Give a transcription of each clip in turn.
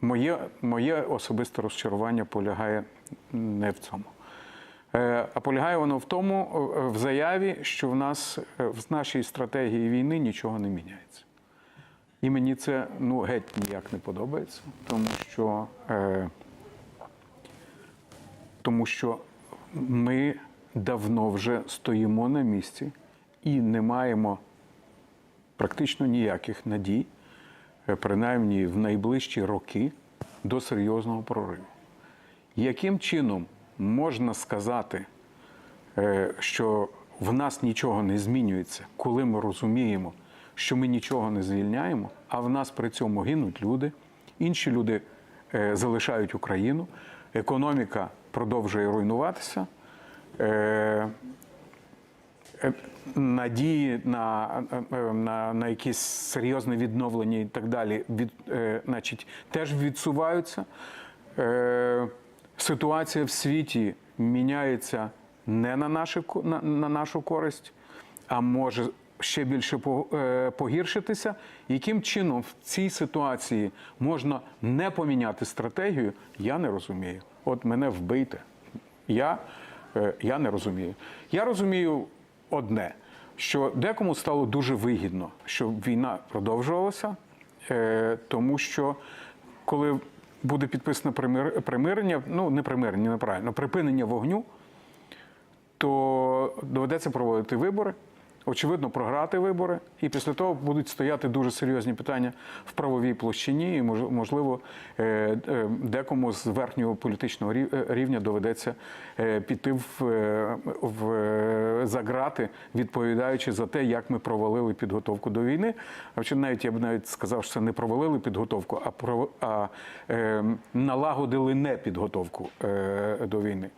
моє, моє особисте розчарування полягає не в цьому. Е, А полягає воно в тому, е, в заяві, що в нас е, в нашій стратегії війни нічого не міняється. І мені це ну, геть ніяк не подобається, тому що, е, тому що ми давно вже стоїмо на місці і не маємо практично ніяких надій, принаймні в найближчі роки, до серйозного прориву. Яким чином можна сказати, е, що в нас нічого не змінюється, коли ми розуміємо, що ми нічого не звільняємо, а в нас при цьому гинуть люди, інші люди е, залишають Україну, економіка продовжує руйнуватися. Е, е, Надії на, е, на, на якісь серйозне відновлення і так далі від, е, значить, теж відсуваються. Е, ситуація в світі міняється не на, нашу, на, на нашу користь, а може ще більше по- е, погіршитися. Яким чином в цій ситуації можна не поміняти стратегію, я не розумію. От мене вбийте. Я, е, я не розумію. Я розумію одне, що декому стало дуже вигідно, щоб війна продовжувалася, е, тому що коли буде підписано примир- примирення, ну не примирення, неправильно, припинення вогню, то доведеться проводити вибори. Очевидно, програти вибори, і після того будуть стояти дуже серйозні питання в правовій площині, і мож- можливо, е, е, декому з верхнього політичного е, рівня доведеться піти в, в е, за грати, відповідаючи за те, як ми провалили підготовку до війни. А чи навіть я б навіть сказав, що це не провалили підготовку, а про а е, налагодили не підготовку е, до війни.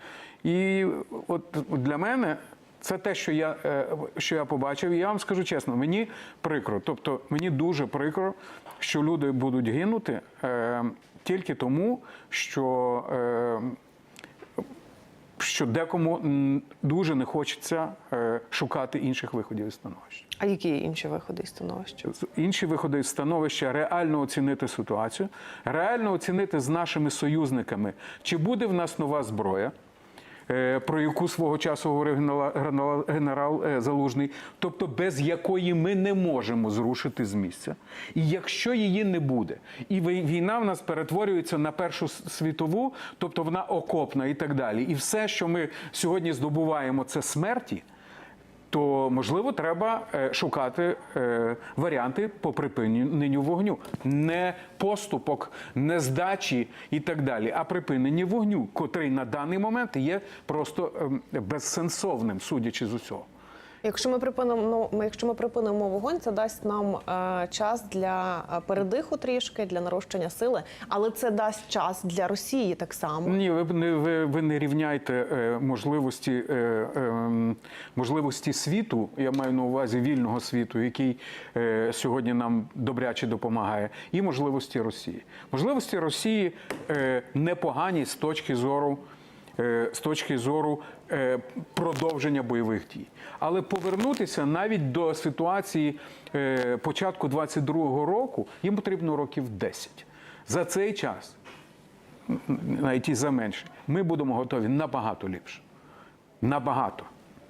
І от для мене це те, що я, е, що я побачив. І я вам скажу чесно, мені прикро. Тобто мені дуже прикро, що люди будуть гинути е, тільки тому, що, е, що декому дуже не хочеться е, шукати інших виходів із становища. А які інші виходи із становища? Інші виходи з становища реально оцінити ситуацію, реально оцінити з нашими союзниками, чи буде в нас нова зброя. Е, Про яку свого часу говорив генерал- е, Залужний, тобто без якої ми не можемо зрушити з місця. І якщо її не буде, і вій- війна в нас перетворюється на першу світову, тобто вона окопна і так далі. І все, що ми сьогодні здобуваємо, це смерті то можливо треба е, шукати е, варіанти по припиненню вогню, не поступок, не здачі і так далі, а припинення вогню, котрий на даний момент є просто ем, безсенсовним, судячи з усього. Якщо ми припинимо, ну, якщо ми припинимо вогонь, це дасть нам е, час для е, передиху трішки, для нарощення сили, але це дасть час для Росії так само. Ні, ви не ви, ви не рівняйте е, можливості, е, е, можливості світу. Я маю на увазі вільного світу, який е, сьогодні нам добряче допомагає, і можливості Росії. Можливості Росії е, непогані з точки зору. Е, З точки зору е, продовження бойових дій, але повернутися навіть до ситуації е, початку 22-го року їм потрібно років 10. За цей час навіть і за менше, ми будемо готові набагато ліпше. Набагато.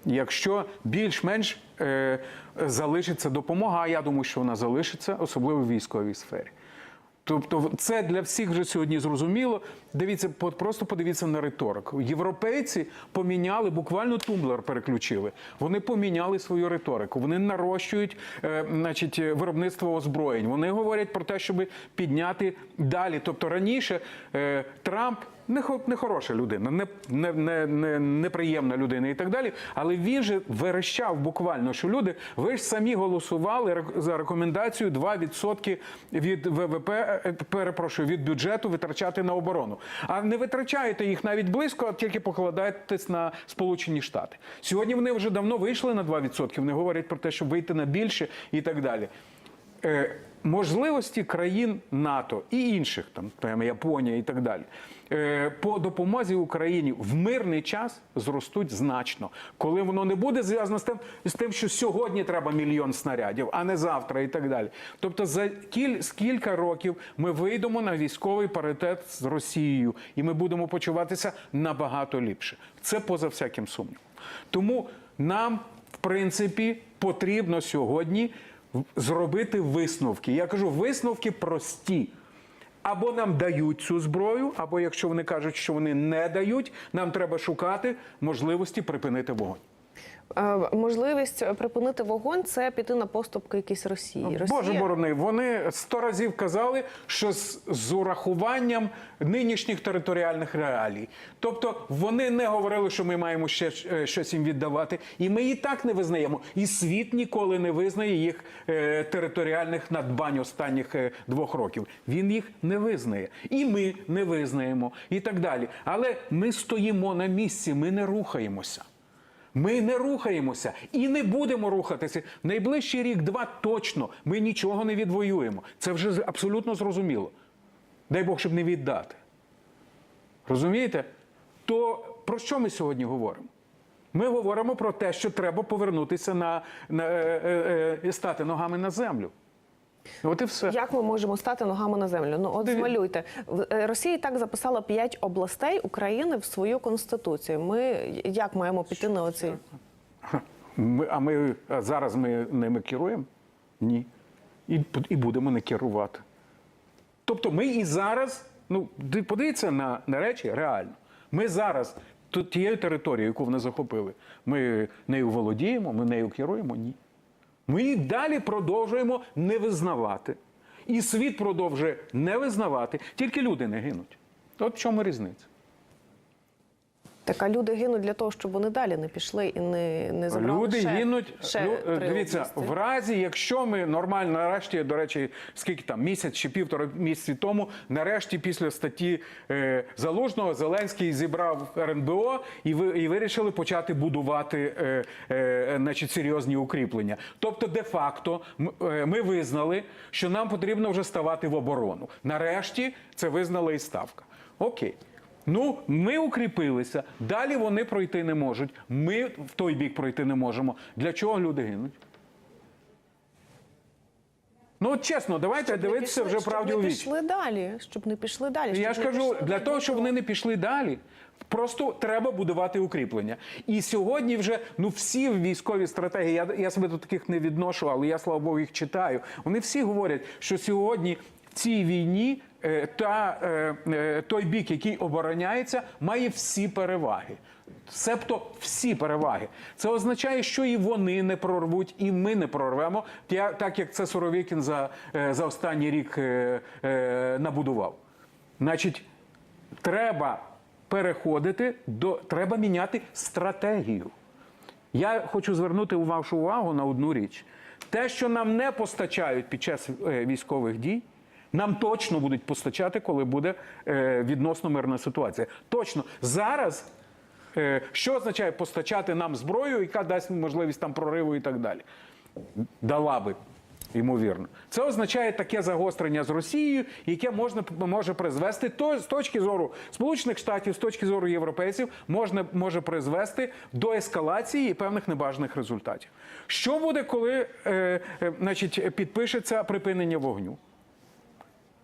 Якщо більш-менш е, залишиться допомога, а я думаю, що вона залишиться, особливо в військовій сфері. Тобто, це для всіх вже сьогодні зрозуміло. Дивіться, просто подивіться на риторику. Європейці поміняли, буквально тумблер переключили. Вони поміняли свою риторику. Вони нарощують е, значить, е, виробництво озброєнь. Вони говорять про те, щоб підняти далі. Тобто раніше е, Трамп не, хо- не хороша людина, не, не, не, не, неприємна людина і так далі. Але він же верещав буквально, що люди, ви ж самі голосували за рекомендацію 2% від ВВП, перепрошую, від бюджету витрачати на оборону. А не витрачаєте їх навіть близько, а тільки покладаєтесь на Сполучені Штати. Сьогодні вони вже давно вийшли на 2%, Вони говорять про те, щоб вийти на більше і так далі. Можливості країн НАТО і інших, там Японія і так далі, е, по допомозі Україні в мирний час зростуть значно, коли воно не буде зв'язано з тим, з тим, що сьогодні треба мільйон снарядів, а не завтра, і так далі. Тобто, за кіль, кілька років ми вийдемо на військовий паритет з Росією, і ми будемо почуватися набагато ліпше. Це поза всяким сумнівом. Тому нам, в принципі, потрібно сьогодні зробити висновки. Я кажу, висновки прості. Або нам дають цю зброю, або якщо вони кажуть, що вони не дають, нам треба шукати можливості припинити вогонь. Е, Можливість припинити вогонь це піти на поступки якісь Росії. Росія... Боже борони, вони сто разів казали, що з, з урахуванням нинішніх територіальних реалій. Тобто вони не говорили, що ми маємо ще е, щось їм віддавати, і ми і так не визнаємо. І світ ніколи не визнає їх е, територіальних надбань останніх е, двох років. Він їх не визнає, і ми не визнаємо, і так далі. Але ми стоїмо на місці, ми не рухаємося. Ми не рухаємося і не будемо рухатися. Найближчий рік-два точно ми нічого не відвоюємо. Це вже абсолютно зрозуміло. Дай Бог, щоб не віддати. Розумієте? То про що ми сьогодні говоримо? Ми говоримо про те, що треба повернутися на, на е, е, е, стати ногами на землю. От і все. Як ми можемо стати ногами на землю? Ну от Диві- змалюйте. Е, Росія і так записала п'ять областей України в свою конституцію. Ми як маємо піти на оцей? Ми, а ми а зараз ми ними керуємо? Ні. І, і будемо не керувати. Тобто ми і зараз, ну, подивіться на, на речі реально. Ми зараз тією територією, яку вони захопили, ми нею володіємо, ми нею керуємо? Ні. Ми і далі продовжуємо не визнавати. І світ продовжує не визнавати, тільки люди не гинуть. От в чому різниця? Так, а люди гинуть для того, щоб вони далі не пішли і не, не забрали Люди ще, гинуть. ще ну, дивіться, в разі, якщо ми нормально, нарешті, до речі, скільки там місяць чи півтора місяці тому, нарешті, після статті е, Залужного, Зеленський зібрав РНБО і ви і вирішили почати будувати е, е, значить, серйозні укріплення. Тобто, де-факто, е, ми визнали, що нам потрібно вже ставати в оборону. Нарешті це визнала і ставка. Окей. Ну, ми укріпилися, далі вони пройти не можуть. Ми в той бік пройти не можемо. Для чого люди гинуть? Ну, от чесно, давайте Щоб дивитися пішли- вже правді щоб не пішли далі, щоб не пішли далі. Я ж кажу, для того, щоб вони не пішли далі, просто треба будувати укріплення. І сьогодні вже ну всі військові стратегії, я, я себе до таких не відношу, але я слава Богу їх читаю. Вони всі говорять, що сьогодні цій війні е, та е, е, той бік, який обороняється, має всі переваги. Себто всі переваги. Це означає, що і вони не прорвуть, і ми не прорвемо, так як це Суровікін за, за останній рік набудував. Значить, треба переходити до треба міняти стратегію. Я хочу звернути вашу увагу на одну річ: те, що нам не постачають під час військових дій, нам точно будуть постачати, коли буде е, відносно мирна ситуація. Точно зараз. е, Що означає постачати нам зброю, яка дасть можливість там прориву і так далі? Дала би, ймовірно. Це означає таке загострення з Росією, яке можна може призвести то з точки зору Сполучених Штатів, з точки зору європейців, можна може призвести до ескалації і певних небажаних результатів. Що буде, коли е, е, значить, підпишеться припинення вогню?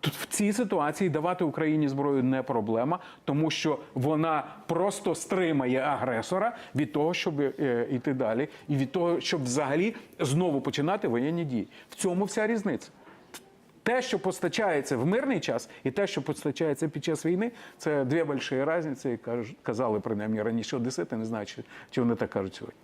Тут в цій ситуації давати Україні зброю не проблема, тому що вона просто стримає агресора від того, щоб е, йти далі, і від того, щоб взагалі знову починати воєнні дії. В цьому вся різниця. Те, що постачається в мирний час, і те, що постачається під час війни, це дві великі різниці, казали принаймні раніше одесити. Не знаю, чи, чи вони так кажуть сьогодні.